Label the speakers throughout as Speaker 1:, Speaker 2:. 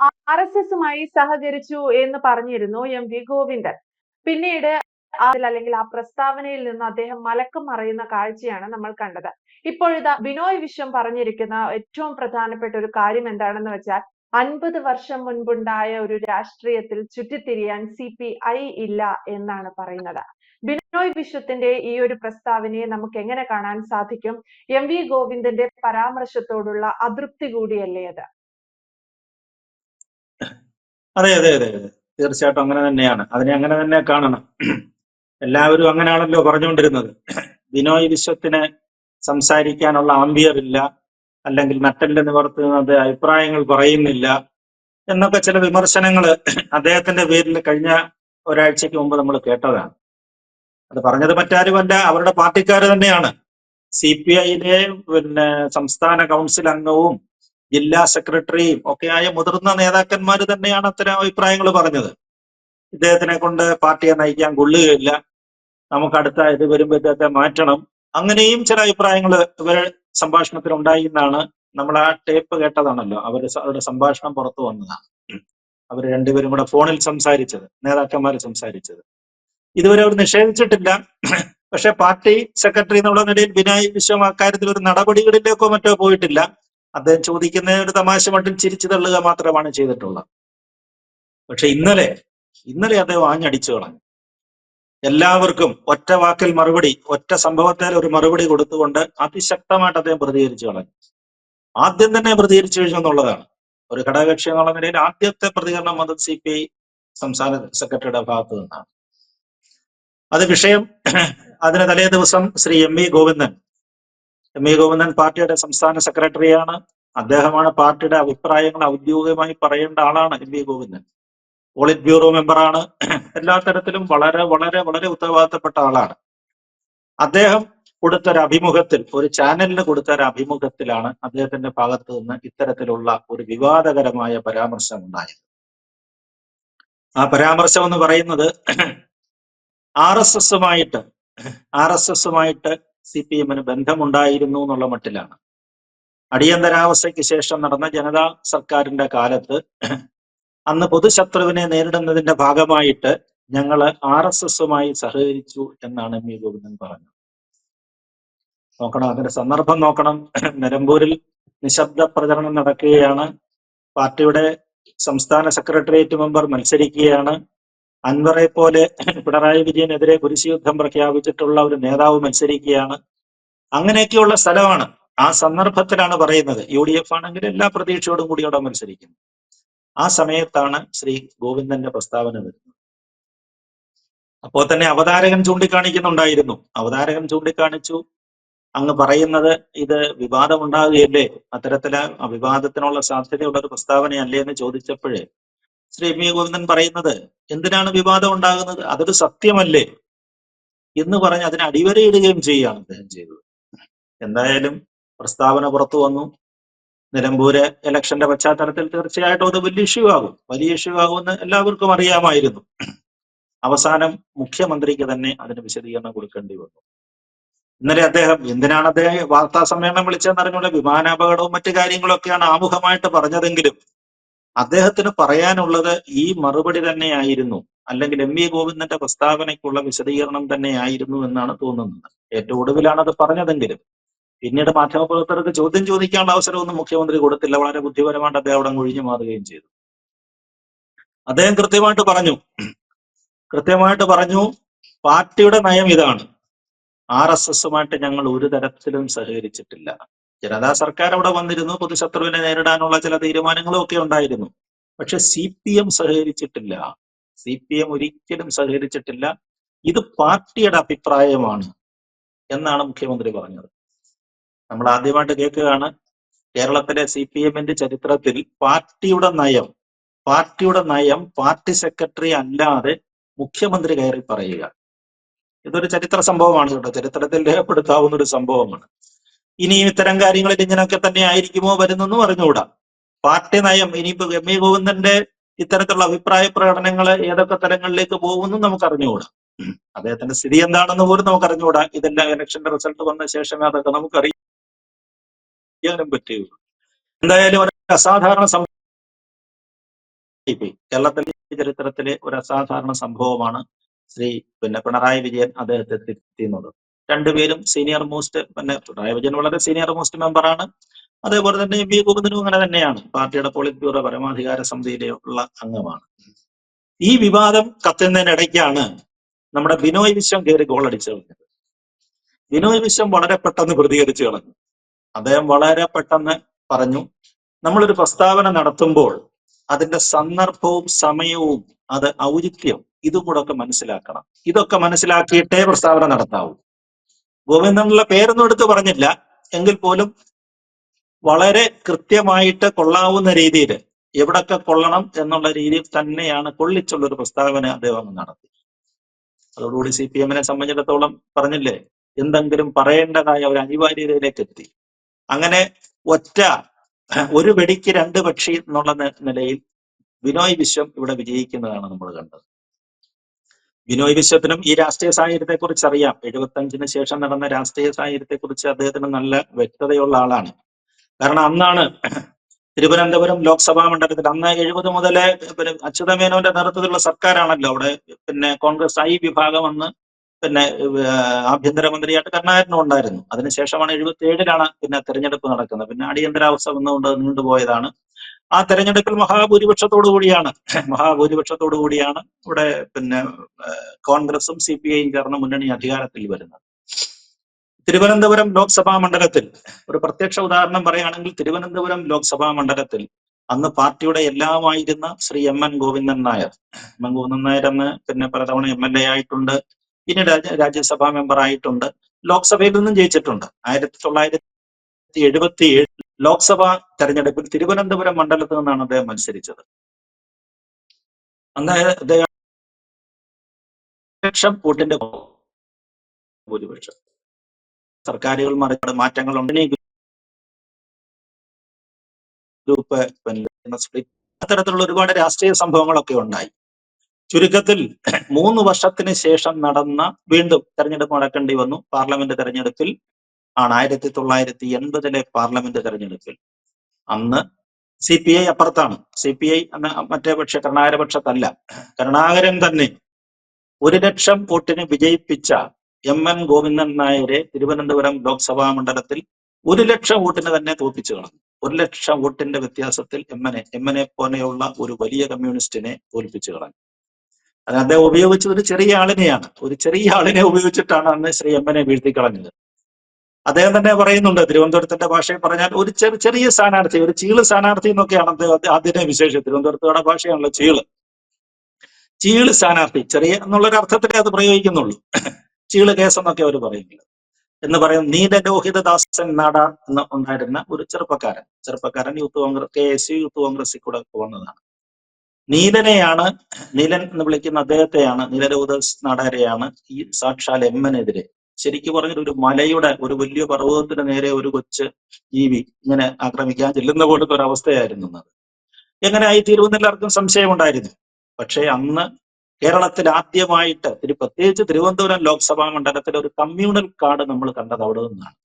Speaker 1: R S എസുമായി സഹകരിച്ചു എന്ന് പറഞ്ഞിരുന്നു എം വി ഗോവിന്ദൻ. പിന്നീട് അതിൽ അല്ലെങ്കിൽ ആ പ്രസ്താവനയിൽ നിന്ന് അദ്ദേഹം മലക്കം മറയുന്ന കാഴ്ചയാണ് നമ്മൾ കണ്ടത്. ഇപ്പോഴിതാ ബിനോയ് വിശ്വം പറഞ്ഞിരിക്കുന്ന ഏറ്റവും പ്രധാനപ്പെട്ട ഒരു കാര്യം എന്താണെന്ന് വെച്ചാൽ അൻപത് വർഷം മുൻപുണ്ടായ ഒരു രാഷ്ട്രീയത്തിൽ ചുറ്റിത്തിരിയാൻ സി പി ഐ ഇല്ല എന്നാണ് പറയുന്നത്. ബിനോയ് വിശ്വത്തിന്റെ ഈ ഒരു പ്രസ്താവനയെ നമുക്ക് എങ്ങനെ കാണാൻ സാധിക്കും? എം വി ഗോവിന്ദന്റെ പരാമർശത്തോടുള്ള അതൃപ്തി കൂടിയല്ലേ അത്?
Speaker 2: അതെ അതെ അതെ അതെ. തീർച്ചയായിട്ടും അങ്ങനെ തന്നെയാണ്. അതിനെ അങ്ങനെ തന്നെ കാണണം. എല്ലാവരും അങ്ങനെയാണല്ലോ പറഞ്ഞുകൊണ്ടിരുന്നത്. ബിനോയ് വിശ്വത്തിന് സംസാരിക്കാനുള്ള ആംബിയർ ഇല്ല അല്ലെങ്കിൽ നട്ടൽ നിവർത്തുന്നത് അഭിപ്രായങ്ങൾ പറയുന്നില്ല എന്നൊക്കെ ചില വിമർശനങ്ങൾ അദ്ദേഹത്തിന്റെ പേരിൽ കഴിഞ്ഞ ഒരാഴ്ചയ്ക്ക് മുമ്പ് നമ്മൾ കേട്ടതാണ്. അത് പറഞ്ഞത് മറ്റാരുമല്ല അവരുടെ പാർട്ടിക്കാർ തന്നെയാണ്. സി പി ഐയിലെ പിന്നെ സംസ്ഥാന കൗൺസിൽ അംഗവും ജില്ലാ സെക്രട്ടറിയും ഒക്കെയായ മുതിർന്ന നേതാക്കന്മാർ തന്നെയാണ് അത്തരം അഭിപ്രായങ്ങൾ പറഞ്ഞത്. ഇദ്ദേഹത്തിനെ കൊണ്ട് പാർട്ടിയെ നയിക്കാൻ കൊള്ളുകയില്ല. നമുക്ക് അടുത്ത ഇത് വരുമ്പോൾ ഇദ്ദേഹത്തെ മാറ്റണം. അങ്ങനെയും ചില അഭിപ്രായങ്ങൾ ഇവർ സംഭാഷണത്തിൽ ഉണ്ടായി എന്നാണ് നമ്മൾ ആ ടേപ്പ് കേട്ടതാണല്ലോ അവർ അവരുടെ സംഭാഷണം പുറത്തു വന്നതാണ്. അവർ രണ്ടുപേരും കൂടെ ഫോണിൽ സംസാരിച്ചത് നേതാക്കന്മാർ സംസാരിച്ചത്. ഇതുവരെ അവർ നിഷേധിച്ചിട്ടില്ല. പക്ഷെ പാർട്ടി സെക്രട്ടറി എന്നുള്ള നിലയിൽ ബിനായി വിശ്വം അക്കാര്യത്തിൽ ഒരു നടപടികളിലേക്കോ മറ്റോ പോയിട്ടില്ല. അദ്ദേഹം ചോദിക്കുന്ന ഒരു തമാശ മട്ടിൽ ചിരിച്ചു തള്ളുക മാത്രമാണ് ചെയ്തിട്ടുള്ളത്. പക്ഷെ ഇന്നലെ ഇന്നലെ അദ്ദേഹം ആഞ്ഞടിച്ചു കളഞ്ഞു. എല്ലാവർക്കും ഒറ്റ വാക്കിൽ മറുപടി ഒറ്റ സംഭവത്തിൽ ഒരു മറുപടി കൊടുത്തുകൊണ്ട് അതിശക്തമായിട്ട് അദ്ദേഹം പ്രതികരിച്ചു കളഞ്ഞു. ആദ്യം തന്നെ പ്രതികരിച്ചു കഴിഞ്ഞു എന്നുള്ളതാണ്. ഒരു ഘടകകക്ഷി എന്നുള്ള നിലയിൽ ആദ്യത്തെ പ്രതികരണം വന്നത് സി പി ഐ സംസ്ഥാന സെക്രട്ടറിയുടെ ഭാഗത്തു നിന്നാണ്. അത് വിഷയം അതിന് തലേ ദിവസം Shri M V Govindan M V Govindan പാർട്ടിയുടെ സംസ്ഥാന സെക്രട്ടറിയാണ്. അദ്ദേഹമാണ് പാർട്ടിയുടെ അഭിപ്രായങ്ങൾ ഔദ്യോഗികമായി പറയേണ്ട ആളാണ് M V Govindan. Politburo മെമ്പറാണ്. എല്ലാ തരത്തിലും വളരെ വളരെ വളരെ ഉത്തരവാദിത്തപ്പെട്ട ആളാണ്. അദ്ദേഹം കൊടുത്ത ഒരു അഭിമുഖത്തിൽ ഒരു ചാനലിന് കൊടുത്ത ഒരു അഭിമുഖത്തിലാണ് അദ്ദേഹത്തിന്റെ ഭാഗത്ത് നിന്ന് ഇത്തരത്തിലുള്ള ഒരു വിവാദകരമായ പരാമർശം ഉണ്ടായത്. ആ പരാമർശം എന്ന് പറയുന്നത് ആർ എസ് എസുമായിട്ട് ആർ എസ് എസുമായിട്ട് സി പി എമ്മിന് ബന്ധമുണ്ടായിരുന്നു എന്നുള്ള മട്ടിലാണ്. അടിയന്തരാവസ്ഥയ്ക്ക് ശേഷം നടന്ന ജനതാ സർക്കാരിന്റെ കാലത്ത് അന്ന് പൊതുശത്രുവിനെ നേരിടുന്നതിന്റെ ഭാഗമായിട്ട് ഞങ്ങൾ ആർ എസ് എസുമായി സഹകരിച്ചു എന്നാണ് എം വി ഗോവിന്ദൻ പറഞ്ഞത്. നോക്കണം അതിന്റെ സന്ദർഭം നോക്കണം. നിലമ്പൂരിൽ നിശബ്ദ പ്രചരണം നടക്കുകയാണ്. പാർട്ടിയുടെ സംസ്ഥാന സെക്രട്ടേറിയറ്റ് മെമ്പർ മത്സരിക്കുകയാണ്. അൻവറെ പോലെ പിണറായി വിജയനെതിരെ കുരിശുയുദ്ധം പ്രഖ്യാപിച്ചിട്ടുള്ള ഒരു നേതാവ് മത്സരിക്കുകയാണ്. അങ്ങനെയൊക്കെയുള്ള സ്ഥലമാണ് ആ സന്ദർഭത്തിലാണ് പറയുന്നത്. യു ഡി എഫ് ആണെങ്കിൽ എല്ലാ പ്രതീക്ഷയോടും കൂടി അവിടെ മത്സരിക്കുന്നു. ആ സമയത്താണ് ശ്രീ ഗോവിന്ദന്റെ പ്രസ്താവന വരുന്നത്. അപ്പോൾ തന്നെ അവതാരകൻ ചൂണ്ടിക്കാണിക്കുന്നുണ്ടായിരുന്നു. അവതാരകൻ ചൂണ്ടിക്കാണിച്ചു. അങ്ങ് പറയുന്നത് ഇത് വിവാദം ഉണ്ടാകുകയല്ലേ അത്തരത്തിൽ വിവാദത്തിനുള്ള സാധ്യതയുള്ള ഒരു പ്രസ്താവനയല്ലേ എന്ന് ചോദിച്ചപ്പോഴേ ശ്രീ എം ഗോവിന്ദൻ പറയുന്നത് എന്തിനാണ് വിവാദം ഉണ്ടാകുന്നത്? അതൊരു സത്യമല്ലേ? എന്ന് പറഞ്ഞ് അതിനെ അടിവരയിടുകയും ചെയ്യുകയാണ് അദ്ദേഹം ചെയ്തത്. എന്തായാലും പ്രസ്താവന പുറത്തു വന്നു. നിലമ്പൂര് ഇലക്ഷന്റെ പശ്ചാത്തലത്തിൽ തീർച്ചയായിട്ടും അത് വലിയ ഇഷ്യൂ ആകും. വലിയ ഇഷ്യൂ ആകുമെന്ന് എല്ലാവർക്കും അറിയാമായിരുന്നു. അവസാനം മുഖ്യമന്ത്രിക്ക് തന്നെ അതിന് വിശദീകരണം കൊടുക്കേണ്ടി വന്നു. ഇന്നലെ അദ്ദേഹം എന്തിനാണ് അദ്ദേഹം വാർത്താ സമ്മേളനം വിളിച്ചതെന്ന് അറിഞ്ഞുള്ള വിമാനാപകടവും മറ്റു കാര്യങ്ങളൊക്കെയാണ് ആമുഖമായിട്ട് പറഞ്ഞതെങ്കിലും അദ്ദേഹത്തിന് പറയാനുള്ളത് ഈ മറുപടി തന്നെയായിരുന്നു. അല്ലെങ്കിൽ എം വി ഗോവിന്ദന്റെ പ്രസ്താവനയ്ക്കുള്ള വിശദീകരണം തന്നെയായിരുന്നു എന്നാണ് തോന്നുന്നത്. ഏറ്റവും ഒടുവിലാണ് അത് പറഞ്ഞതെങ്കിലും. പിന്നീട് മാധ്യമപ്രവർത്തകർക്ക് ചോദ്യം ചോദിക്കാനുള്ള അവസരമൊന്നും മുഖ്യമന്ത്രി കൊടുത്തില്ല. വളരെ ബുദ്ധിപരമായിട്ട് അദ്ദേഹം അവിടെ ഒഴിഞ്ഞു മാറുകയും ചെയ്തു. അദ്ദേഹം കൃത്യമായിട്ട് പറഞ്ഞു. കൃത്യമായിട്ട് പറഞ്ഞു പാർട്ടിയുടെ നയം ഇതാണ്. ആർ എസ് എസുമായിട്ട് ഞങ്ങൾ ഒരു തരത്തിലും സഹകരിച്ചിട്ടില്ല. ജനതാ സർക്കാർ അവിടെ വന്നിരുന്നു പൊതുശത്രുവിനെ നേരിടാനുള്ള ചില തീരുമാനങ്ങളും ഒക്കെ ഉണ്ടായിരുന്നു. പക്ഷെ സി പി എം സഹകരിച്ചിട്ടില്ല. സി പി എം ഒരിക്കലും സഹകരിച്ചിട്ടില്ല. ഇത് പാർട്ടിയുടെ അഭിപ്രായമാണ് എന്നാണ് മുഖ്യമന്ത്രി പറഞ്ഞത്. നമ്മൾ ആദ്യമായിട്ട് കേൾക്കുകയാണ് കേരളത്തിലെ സി പി എമ്മിന്റെ ചരിത്രത്തിൽ പാർട്ടിയുടെ നയം പാർട്ടിയുടെ നയം പാർട്ടി സെക്രട്ടറി അല്ലാതെ മുഖ്യമന്ത്രി കയറി പറയുക. ഇതൊരു ചരിത്ര സംഭവമാണ് കേട്ടോ. ചരിത്രത്തിൽ രേഖപ്പെടുത്താവുന്ന ഒരു സംഭവമാണ്. ഇനിയും ഇത്തരം കാര്യങ്ങളിൽ ഇങ്ങനെയൊക്കെ തന്നെ ആയിരിക്കുമോ വരുന്നെന്ന് പറഞ്ഞുകൂടാ പാർട്ടി നയം ഇനിയിപ്പോ എം എ ഗോവിന്ദന്റെ ഇത്തരത്തിലുള്ള അഭിപ്രായ പ്രകടനങ്ങൾ ഏതൊക്കെ തലങ്ങളിലേക്ക് പോകുമെന്നും നമുക്ക് അറിഞ്ഞുകൂടാ. അദ്ദേഹത്തിന്റെ സ്ഥിതി എന്താണെന്ന് പോലും നമുക്ക് അറിഞ്ഞുകൂടാ. ഇതെല്ലാം ഇലക്ഷന്റെ റിസൾട്ട് വന്ന ശേഷമേ അതൊക്കെ നമുക്ക് അറിയാനും പറ്റുകയുള്ളൂ. എന്തായാലും ഒരു അസാധാരണ സംഭവം കേരളത്തിലെ ചരിത്രത്തിലെ ഒരു അസാധാരണ സംഭവമാണ് ശ്രീ പിന്നെ പിണറായി വിജയൻ അദ്ദേഹത്തെ തിരുത്തുന്നത് രണ്ടുപേരും സീനിയർ മോസ്റ്റ് പിന്നെ പിണറായി വിജയൻ വളരെ സീനിയർ മോസ്റ്റ് മെമ്പറാണ് അതേപോലെ തന്നെ എം വി ഗോവിന്ദനും അങ്ങനെ തന്നെയാണ്. പാർട്ടിയുടെ പോളിറ്റ് ബ്യൂറോ പരമാധികാര സമിതിയിലെ ഉള്ള അംഗമാണ്. ഈ വിവാദം കത്തുന്നതിനിടയ്ക്കാണ് നമ്മുടെ ബിനോയ് വിശ്വം കയറി ഗോളടിച്ചു കളഞ്ഞത്. ബിനോയ് വിശ്വം വളരെ പെട്ടെന്ന് പ്രതികരിച്ചു കളഞ്ഞു. അദ്ദേഹം വളരെ പെട്ടെന്ന് പറഞ്ഞു നമ്മളൊരു പ്രസ്താവന നടത്തുമ്പോൾ അതിന്റെ സന്ദർഭവും സമയവും അത് ഔചിത്യം ഇതും കൂടെ ഒക്കെ മനസ്സിലാക്കണം. ഇതൊക്കെ മനസ്സിലാക്കിയിട്ടേ പ്രസ്താവന നടത്താവൂ. ഗോവിന്ദനുള്ള പേരൊന്നും എടുത്ത് പറഞ്ഞില്ല. എങ്കിൽ പോലും വളരെ കൃത്യമായിട്ട് കൊള്ളാവുന്ന രീതിയിൽ എവിടൊക്കെ കൊള്ളണം എന്നുള്ള രീതിയിൽ തന്നെയാണ് കൊള്ളിച്ചുള്ള ഒരു പ്രസ്താവന അദ്ദേഹം നടത്തി. അതോടുകൂടി സി പി എമ്മിനെ സംബന്ധിച്ചിടത്തോളം പറഞ്ഞില്ലേ? എന്തെങ്കിലും പറയേണ്ടതായ ഒരു അനിവാര്യതയിലേക്ക് എത്തി. അങ്ങനെ ഒറ്റ ഒരു വെടിക്ക് രണ്ട് പക്ഷി എന്നുള്ള നിലയിൽ വിനോയ് വിശ്വം ഇവിടെ വിജയിക്കുന്നതാണ് നമ്മൾ കണ്ടത്. ബിനോയ് വിശ്വത്തിനും ഈ രാഷ്ട്രീയ സാഹചര്യത്തെ കുറിച്ച് അറിയാം. എഴുപത്തഞ്ചിന് ശേഷം നടന്ന രാഷ്ട്രീയ സാഹചര്യത്തെ കുറിച്ച് അദ്ദേഹത്തിന് നല്ല വ്യക്തതയുള്ള ആളാണ്. കാരണം അന്നാണ് തിരുവനന്തപുരം ലോക്സഭാ മണ്ഡലത്തിൽ അന്ന് എഴുപത് മുതലേ പിന്നെ അച്യുതമേനോന്റെ നേതൃത്വത്തിലുള്ള സർക്കാരാണല്ലോ അവിടെ പിന്നെ കോൺഗ്രസ് ഐ വിഭാഗം അന്ന് പിന്നെ ആഭ്യന്തരമന്ത്രിയായിട്ട് കരുണാകരനും ഉണ്ടായിരുന്നു. അതിനുശേഷമാണ് എഴുപത്തി ഏഴിലാണ് പിന്നെ തെരഞ്ഞെടുപ്പ് നടക്കുന്നത്. പിന്നെ അടിയന്തരാവസ്ഥ വന്നുകൊണ്ട് നീണ്ടുപോയതാണ്. ആ തെരഞ്ഞെടുപ്പിൽ മഹാഭൂരിപക്ഷത്തോടു കൂടിയാണ്. മഹാഭൂരിപക്ഷത്തോടു കൂടിയാണ് ഇവിടെ പിന്നെ കോൺഗ്രസും സി പി ഐയും ചേർന്ന മുന്നണി അധികാരത്തിൽ വരുന്നത്. തിരുവനന്തപുരം ലോക്സഭാ മണ്ഡലത്തിൽ ഒരു പ്രത്യക്ഷ ഉദാഹരണം പറയുകയാണെങ്കിൽ തിരുവനന്തപുരം ലോക്സഭാ മണ്ഡലത്തിൽ അന്ന് പാർട്ടിയുടെ എല്ലാമായിരുന്ന Shri M N Govindan Nair. M N Govindan Nair അന്ന് പിന്നെ പലതവണ എം എൽ എ ആയിട്ടുണ്ട്. രാജ്യ രാജ്യസഭാ മെമ്പർ ആയിട്ടുണ്ട് ലോക്സഭയിൽ നിന്നും ജയിച്ചിട്ടുണ്ട്. ആയിരത്തി തൊള്ളായിരത്തി എഴുപത്തി ഏഴ് ലോക്സഭാ തെരഞ്ഞെടുപ്പിൽ തിരുവനന്തപുരം മണ്ഡലത്തിൽ നിന്നാണ് അദ്ദേഹം മത്സരിച്ചത്. അന്ന് അദ്ദേഹം വോട്ടിന്റെ ഭൂരിപക്ഷം. സർക്കാരുകൾ മറികട മാറ്റങ്ങൾ ഉണ്ട് ഗ്രൂപ്പ് അത്തരത്തിലുള്ള ഒരുപാട് രാഷ്ട്രീയ സംഭവങ്ങളൊക്കെ ഉണ്ടായി. ചുരുക്കത്തിൽ മൂന്ന് വർഷത്തിന് ശേഷം നടന്ന വീണ്ടും തെരഞ്ഞെടുപ്പ് നടക്കേണ്ടി വന്നു. പാർലമെന്റ് തെരഞ്ഞെടുപ്പിൽ ആണ് ആയിരത്തി തൊള്ളായിരത്തി എൺപതിലെ പാർലമെന്റ് തെരഞ്ഞെടുപ്പിൽ. അന്ന് സി പി ഐ അപ്പുറത്താണ്. സി പി ഐ എന്ന മറ്റേ പക്ഷ കരുണാകര പക്ഷത്തല്ല കരുണാകരൻ തന്നെ ഒരു ലക്ഷം വോട്ടിന് വിജയിപ്പിച്ച എം എൻ ഗോവിന്ദൻ നായരെ തിരുവനന്തപുരം ലോക്സഭാ മണ്ഡലത്തിൽ ഒരു ലക്ഷം വോട്ടിന് തന്നെ തോൽപ്പിച്ചു കളഞ്ഞു. ഒരു ലക്ഷം വോട്ടിന്റെ വ്യത്യാസത്തിൽ എം എനെ എം എനെ പോലെയുള്ള ഒരു വലിയ കമ്മ്യൂണിസ്റ്റിനെ തോൽപ്പിച്ചു കളഞ്ഞു. അത് അദ്ദേഹം ഉപയോഗിച്ചത് ഒരു ചെറിയ ആളിനെയാണ്. ഒരു ചെറിയ ആളിനെ ഉപയോഗിച്ചിട്ടാണ് അന്ന് ശ്രീ എം എനെ വീഴ്ത്തി കളഞ്ഞത് അദ്ദേഹം തന്നെ പറയുന്നുണ്ട് തിരുവനന്തപുരത്തിന്റെ ഭാഷയിൽ പറഞ്ഞാൽ ഒരു ചെറു ചെറിയ സ്ഥാനാർത്ഥി ഒരു ചീൾ സ്ഥാനാർത്ഥി എന്നൊക്കെയാണ് അദ്ദേഹം ആദ്യത്തെ വിശേഷം തിരുവനന്തപുരത്തുകാരുടെ ഭാഷയാണല്ലോ ചീൾ. ചീൾ സ്ഥാനാർത്ഥി ചെറിയ എന്നുള്ളൊരു അർത്ഥത്തിലേ അത് പ്രയോഗിക്കുന്നുള്ളൂ. ചീൾ കേസ് എന്നൊക്കെ അവർ പറയുന്നത്. എന്ന് പറയും നീലലോഹിതദാസൻ നാട എന്ന് ഉണ്ടായിരുന്ന ഒരു ചെറുപ്പക്കാരൻ. ചെറുപ്പക്കാരൻ youth Congress K S U youth കോൺഗ്രസിൽ കൂടെ വന്നതാണ് നീലനെയാണ് നീലൻ എന്ന് വിളിക്കുന്ന അദ്ദേഹത്തെയാണ് നീലലോഹിതദാസ് നാടാരെയാണ് ഈ സാക്ഷാൽ എമ്മിനെതിരെ ശരിക്കും പറഞ്ഞാൽ ഒരു മലയുടെ ഒരു വലിയ പർവതത്തിന് നേരെ ഒരു കൊച്ച് ജീവി ഇങ്ങനെ ആക്രമിക്കാൻ ചെല്ലുന്ന പോലത്തെ ഒരു അവസ്ഥയായിരുന്നു അത് എങ്ങനെ ആയി ആർക്കും സംശയമുണ്ടായിരുന്നു. പക്ഷേ അന്ന് കേരളത്തിൽ ആദ്യമായിട്ട് പ്രത്യേകിച്ച് തിരുവനന്തപുരം ലോക്സഭാ മണ്ഡലത്തിൽ ഒരു കമ്മ്യൂണൽ കാർഡ് നമ്മൾ കണ്ടത് അവിടെ നിന്നാണ്.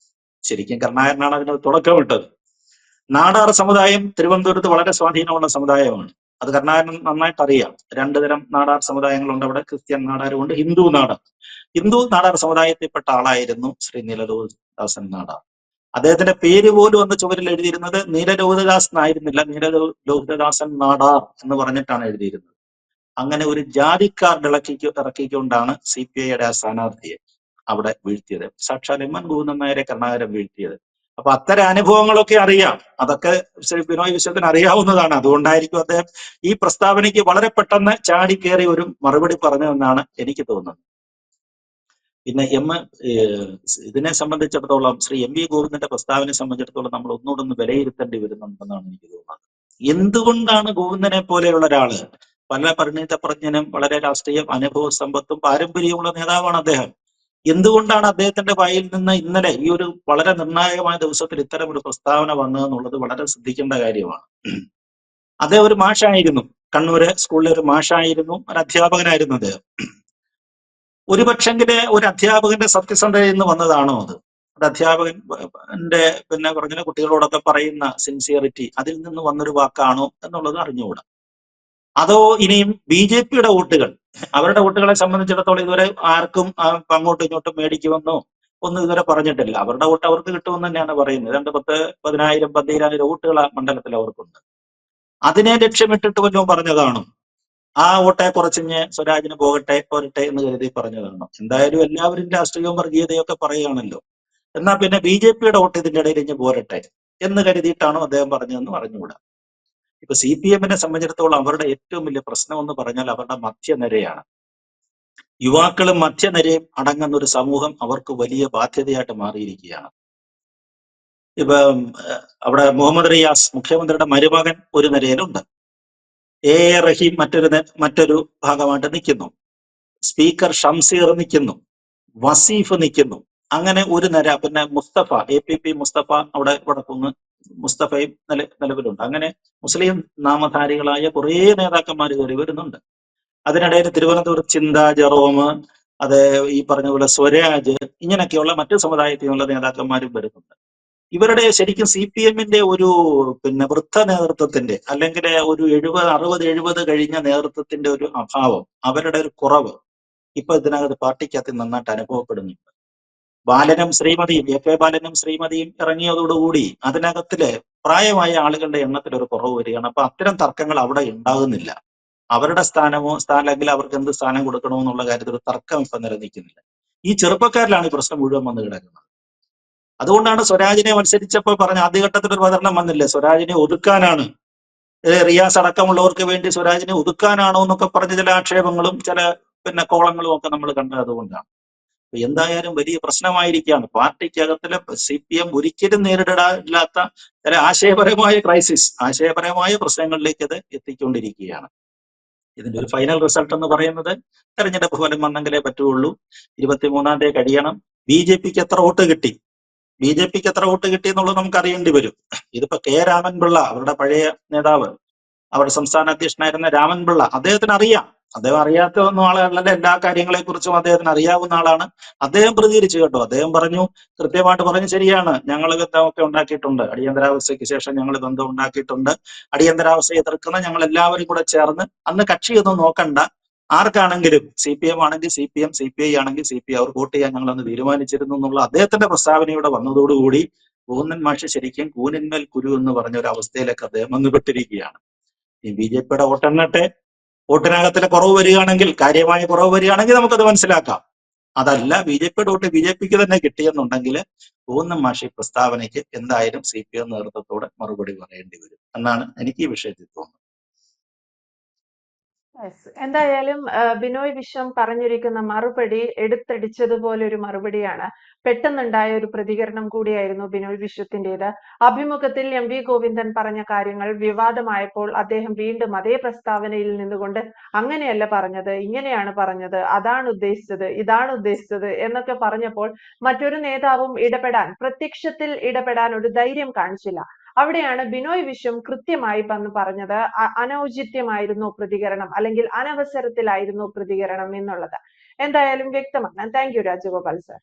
Speaker 2: ശരിക്കും കരുണാകരനാണ് അതിന് തുടക്കമിട്ടത്. നാടാർ സമുദായം തിരുവനന്തപുരത്ത് വളരെ സ്വാധീനമുള്ള സമുദായമാണ്. അത് കരുണാകരൻ നന്നായിട്ട് അറിയാം രണ്ടു തരം നാടാർ സമുദായങ്ങളുണ്ട് അവിടെ. ക്രിസ്ത്യൻ നാടാരുമുണ്ട്. ഹിന്ദു നാടാർ. ഹിന്ദു നാടാർ സമുദായത്തിൽപ്പെട്ട ആളായിരുന്നു ശ്രീ നീലലോഹിതദാസൻ നാടാർ. അദ്ദേഹത്തിന്റെ പേര് പോലും അന്ന് ചുവരിൽ എഴുതിയിരുന്നത് നീലലോഹിതദാസ് എന്നായിരുന്നില്ല നീലലോഹിതദാസൻ നാടാർ എന്ന് പറഞ്ഞിട്ടാണ് എഴുതിയിരുന്നത്. അങ്ങനെ ഒരു ജാതിക്കാർഡ് കാർഡ് ഇളക്കി ഇറക്കിക്കൊണ്ടാണ് സി പി ഐയുടെ ആ സ്ഥാനാർത്ഥിയെ അവിടെ വീഴ്ത്തിയത്. സാക്ഷാൽ എം എൻ ഗോവിന്ദൻ നായരെ കരുണാകരൻ വീഴ്ത്തിയത്. അപ്പൊ അത്തരം അനുഭവങ്ങളൊക്കെ അറിയാം. അതൊക്കെ ശ്രീ ബിനോയ് വിശ്വത്തിന് അറിയാവുന്നതാണ്. അതുകൊണ്ടായിരിക്കും അദ്ദേഹം ഈ പ്രസ്താവനയ്ക്ക് വളരെ പെട്ടെന്ന് ചാടിക്കേറി ഒരു മറുപടി പറഞ്ഞതെന്നാണ് എനിക്ക് തോന്നുന്നത്. പിന്നെ എം ഇതിനെ സംബന്ധിച്ചിടത്തോളം ശ്രീ എം വി ഗോവിന്ദന്റെ പ്രസ്താവനയെ സംബന്ധിച്ചിടത്തോളം നമ്മൾ ഒന്നുകൂടെ ഒന്ന് വിലയിരുത്തേണ്ടി വരുന്നുണ്ടെന്നാണ് എനിക്ക് തോന്നുന്നത്. എന്തുകൊണ്ടാണ് ഗോവിന്ദനെ പോലെയുള്ള ഒരാൾ? പല പരിണിത പ്രജ്ഞനും വളരെ രാഷ്ട്രീയ അനുഭവ സമ്പത്തും പാരമ്പര്യമുള്ള നേതാവാണ് അദ്ദേഹം. എന്തുകൊണ്ടാണ് അദ്ദേഹത്തിന്റെ വായിൽ നിന്ന് ഇന്നലെ ഈ ഒരു വളരെ നിർണായകമായ ദിവസത്തിൽ ഇത്തരം ഒരു പ്രസ്താവന വന്നതെന്നുള്ളത് വളരെ ശ്രദ്ധിക്കേണ്ട കാര്യമാണ്. അദ്ദേഹം ഒരു മാഷായിരുന്നു. കണ്ണൂര് സ്കൂളിലെ ഒരു മാഷായിരുന്നു ഒരു അധ്യാപകനായിരുന്നു അദ്ദേഹം. ഒരുപക്ഷെങ്കിൽ ഒരു അധ്യാപകന്റെ സത്യസന്ധതയിൽ നിന്ന് വന്നതാണോ അത്? ഒരു അധ്യാപകന്റെ പിന്നെ കുറഞ്ഞ കുട്ടികളോടൊക്കെ പറയുന്ന സിൻസിയറിറ്റി അതിൽ നിന്ന് വന്നൊരു വാക്കാണോ എന്നുള്ളത് അറിഞ്ഞുകൂടാ. അതോ ഇനിയും ബി ജെ പിയുടെ വോട്ടുകൾ? അവരുടെ വോട്ടുകളെ സംബന്ധിച്ചിടത്തോളം ഇതുവരെ ആർക്കും അങ്ങോട്ടും ഇങ്ങോട്ടും മേടിക്കുമെന്നോ ഒന്നും ഇതുവരെ പറഞ്ഞിട്ടില്ല. അവരുടെ വോട്ട് അവർക്ക് കിട്ടുമെന്ന് തന്നെയാണ് പറയുന്നത്. രണ്ട് പത്ത് പതിനായിരം പതിനായിരം വോട്ടുകൾ ആ മണ്ഡലത്തിൽ അവർക്കുണ്ട്. അതിനെ ലക്ഷ്യമിട്ടിട്ട് വല്ലതും പറഞ്ഞതാണ്. ആ വോട്ടെ കുറച്ചിഞ്ഞ് സ്വരാജിന് പോകട്ടെ പോരട്ടെ എന്ന് കരുതി പറഞ്ഞതാണോ. എന്തായാലും എല്ലാവരും രാഷ്ട്രീയവും വർഗീയതയൊക്കെ പറയുകയാണല്ലോ. എന്നാ പിന്നെ ബി ജെ പിയുടെ വോട്ട് ഇതിന്റെ ഇടയിൽ ഇഞ്ഞ് പോരട്ടെ എന്ന് കരുതിയിട്ടാണോ അദ്ദേഹം പറഞ്ഞതെന്ന് പറഞ്ഞുകൂടാ ഇപ്പൊ സി പി എമ്മിനെ സംബന്ധിച്ചിടത്തോളം അവരുടെ ഏറ്റവും വലിയ പ്രശ്നം എന്ന് പറഞ്ഞാൽ അവരുടെ മധ്യനിരയാണ് യുവാക്കളും മധ്യനിരയും അടങ്ങുന്ന ഒരു സമൂഹം അവർക്ക് വലിയ ബാധ്യതയായിട്ട് മാറിയിരിക്കുകയാണ്. ഇപ്പൊ അവിടെ മുഹമ്മദ് റിയാസ് മുഖ്യമന്ത്രിയുടെ മരുമകൻ ഒരു നിരയിലുണ്ട്. എ എ റഹീം മറ്റൊരു മറ്റൊരു ഭാഗമായിട്ട് നിൽക്കുന്നു. സ്പീക്കർ ഷംസീർ നിൽക്കുന്നു. വസീഫ് നിൽക്കുന്നു. അങ്ങനെ ഒരു നിര പിന്നെ Mustafa A P P Mustafa അവിടെ വടക്കുന്ന് മുസ്തഫയും നില നിലവിലുണ്ട്. അങ്ങനെ മുസ്ലിം നാമധാരികളായ കുറേ നേതാക്കന്മാർ കയറി വരുന്നുണ്ട്. അതിനിടയിൽ തിരുവനന്തപുരം ചിന്ത ജെറോമ് അത് ഈ പറഞ്ഞ പോലെ സ്വരാജ് ഇങ്ങനെയൊക്കെയുള്ള മറ്റു സമുദായത്തിലുള്ള നേതാക്കന്മാരും വരുന്നുണ്ട്. ഇവരുടെ ശരിക്കും സി പി എമ്മിന്റെ ഒരു പിന്നെ വൃദ്ധ നേതൃത്വത്തിന്റെ അല്ലെങ്കിൽ ഒരു എഴുപത് അറുപത് എഴുപത് കഴിഞ്ഞ നേതൃത്വത്തിന്റെ ഒരു അഭാവം അവരുടെ ഒരു കുറവ് ഇപ്പൊ ഇതിനകത്ത് പാർട്ടിക്കകത്ത് നന്നായിട്ട് അനുഭവപ്പെടുന്നുണ്ട്. ബാലനും ശ്രീമതിയും എ കെ ബാലനും ശ്രീമതിയും ഇറങ്ങിയതോടുകൂടി അതിനകത്തിൽ പ്രായമായ ആളുകളുടെ എണ്ണത്തിൽ ഒരു കുറവ് വരികയാണ്. അപ്പൊ അത്തരം തർക്കങ്ങൾ അവിടെ ഉണ്ടാകുന്നില്ല. അവരുടെ സ്ഥാനമോ സ്ഥാനം അല്ലെങ്കിൽ അവർക്ക് എന്ത് സ്ഥാനം കൊടുക്കണമോ എന്നുള്ള കാര്യത്തിൽ ഒരു തർക്കം ഇപ്പൊ നിലനിൽക്കുന്നില്ല. ഈ ചെറുപ്പക്കാരിലാണ് ഈ പ്രശ്നം മുഴുവൻ വന്ന് കിടക്കുന്നത്. അതുകൊണ്ടാണ് സ്വരാജിനെ മത്സരിച്ചപ്പോൾ പറഞ്ഞ ആദ്യഘട്ടത്തിൽ ഒരു പ്രചരണം വന്നില്ലേ? സ്വരാജിനെ ഒതുക്കാനാണ്. റിയാസ് അടക്കമുള്ളവർക്ക് വേണ്ടി സ്വരാജിനെ ഒതുക്കാനാണോ എന്നൊക്കെ പറഞ്ഞ ചില ആക്ഷേപങ്ങളും ചില പിന്നെ കോളങ്ങളും ഒക്കെ നമ്മൾ കണ്ടത് അതുകൊണ്ടാണ്. എന്തായാലും വലിയ പ്രശ്നമായിരിക്കുകയാണ്. പാർട്ടിക്കകത്തിലെ സി പി എം ഒരിക്കലും നേരിടാനില്ലാത്ത ചില ആശയപരമായ ക്രൈസിസ് ആശയപരമായ പ്രശ്നങ്ങളിലേക്ക് അത് എത്തിക്കൊണ്ടിരിക്കുകയാണ്. ഇതിന്റെ ഒരു ഫൈനൽ റിസൾട്ട് എന്ന് പറയുന്നത് തെരഞ്ഞെടുപ്പ് ഫലം വന്നെങ്കിലേ പറ്റുള്ളൂ ഇരുപത്തിമൂന്നാം തീയതി കഴിയണം. ബി ജെ പിക്ക് എത്ര വോട്ട് കിട്ടി? ബി ജെ പിക്ക് എത്ര വോട്ട് കിട്ടി എന്നുള്ളത് നമുക്ക് അറിയേണ്ടി വരും. ഇതിപ്പോ കെ രാമൻപിള്ള അവരുടെ പഴയ നേതാവ് അവരുടെ സംസ്ഥാന അധ്യക്ഷനായിരുന്ന രാമൻപിള്ള അദ്ദേഹത്തിന് അറിയാം അദ്ദേഹം അറിയാത്ത ഒന്നും ആളല്ല എല്ലാ കാര്യങ്ങളെ കുറിച്ചും അദ്ദേഹത്തിന് അറിയാവുന്ന ആളാണ്. അദ്ദേഹം പ്രതികരിച്ചു കേട്ടോ. അദ്ദേഹം പറഞ്ഞു കൃത്യമായിട്ട് പറഞ്ഞു ശരിയാണ്. ഞങ്ങൾ ബന്ധമൊക്കെ ഉണ്ടാക്കിയിട്ടുണ്ട്. അടിയന്തരാവസ്ഥയ്ക്ക് ശേഷം ഞങ്ങൾ ബന്ധം ഉണ്ടാക്കിയിട്ടുണ്ട്. അടിയന്തരാവസ്ഥയെ എതിർക്കുന്ന ഞങ്ങൾ എല്ലാവരും കൂടെ ചേർന്ന് അന്ന് കക്ഷിയൊന്നും നോക്കണ്ട. ആർക്കാണെങ്കിലും സി പി എം ആണെങ്കിൽ C P M C P I ആണെങ്കിൽ സി പി ഐ അവർ വോട്ട് ചെയ്യാൻ ഞങ്ങൾ അന്ന് തീരുമാനിച്ചിരുന്നു എന്നുള്ള അദ്ദേഹത്തിന്റെ പ്രസ്താവനയുടെ വന്നതോടുകൂടി പൂന്നൻ മാഷ് ശരിക്കും കൂനിന്മേൽ കുരു എന്ന് പറഞ്ഞ ഒരു അവസ്ഥയിലേക്ക് അദ്ദേഹം വന്നുപെട്ടിരിക്കുകയാണ്. ഈ ബി ജെ പിയുടെ വോട്ടെണ്ണട്ടെ വോട്ടിനകത്തിലെ കുറവ് വരികയാണെങ്കിൽ കാര്യമായ കുറവ് വരികയാണെങ്കിൽ നമുക്കത് മനസ്സിലാക്കാം അതല്ല ബി ജെ പിയുടെ വോട്ട് ബി ജെ പിക്ക് തന്നെ കിട്ടിയെന്നുണ്ടെങ്കിൽ പൂന്നൻ മാഷി പ്രസ്താവനയ്ക്ക് എന്തായാലും സി പി എം നേതൃത്വത്തോടെ മറുപടി പറയേണ്ടി വരും എന്നാണ് എനിക്ക് ഈ വിഷയത്തിൽ തോന്നുന്നത്.
Speaker 1: എന്തായാലും ബിനോയ് വിശ്വം പറഞ്ഞിരിക്കുന്ന മറുപടി എടുത്തടിച്ചതുപോലെ ഒരു മറുപടിയാണ്. പെട്ടെന്നുണ്ടായ ഒരു പ്രതികരണം കൂടിയായിരുന്നു ബിനോയ് വിശ്വത്തിന്റെത്. അഭിമുഖത്തിൽ എം വി ഗോവിന്ദൻ പറഞ്ഞ കാര്യങ്ങൾ വിവാദമായപ്പോൾ അദ്ദേഹം വീണ്ടും അതേ പ്രസ്താവനയിൽ നിന്നുകൊണ്ട് അങ്ങനെയല്ല പറഞ്ഞത് ഇങ്ങനെയാണ് പറഞ്ഞത് അതാണ് ഉദ്ദേശിച്ചത് ഇതാണ് ഉദ്ദേശിച്ചത് എന്നൊക്കെ പറഞ്ഞപ്പോൾ മറ്റൊരു നേതാവും ഇടപെടാൻ പ്രത്യക്ഷത്തിൽ ഇടപെടാൻ ഒരു ധൈര്യം കാണിച്ചില്ല. അവിടെയാണ് ബിനോയ് വിശ്വം കൃത്യമായി വന്ന് പറഞ്ഞത് അനൗചിത്യമായിരുന്നു പ്രതികരണം അല്ലെങ്കിൽ അനവസരത്തിലായിരുന്നു പ്രതികരണം എന്നുള്ളത്. എന്തായാലും വ്യക്തമാണ്. Thank you Rajagopal sir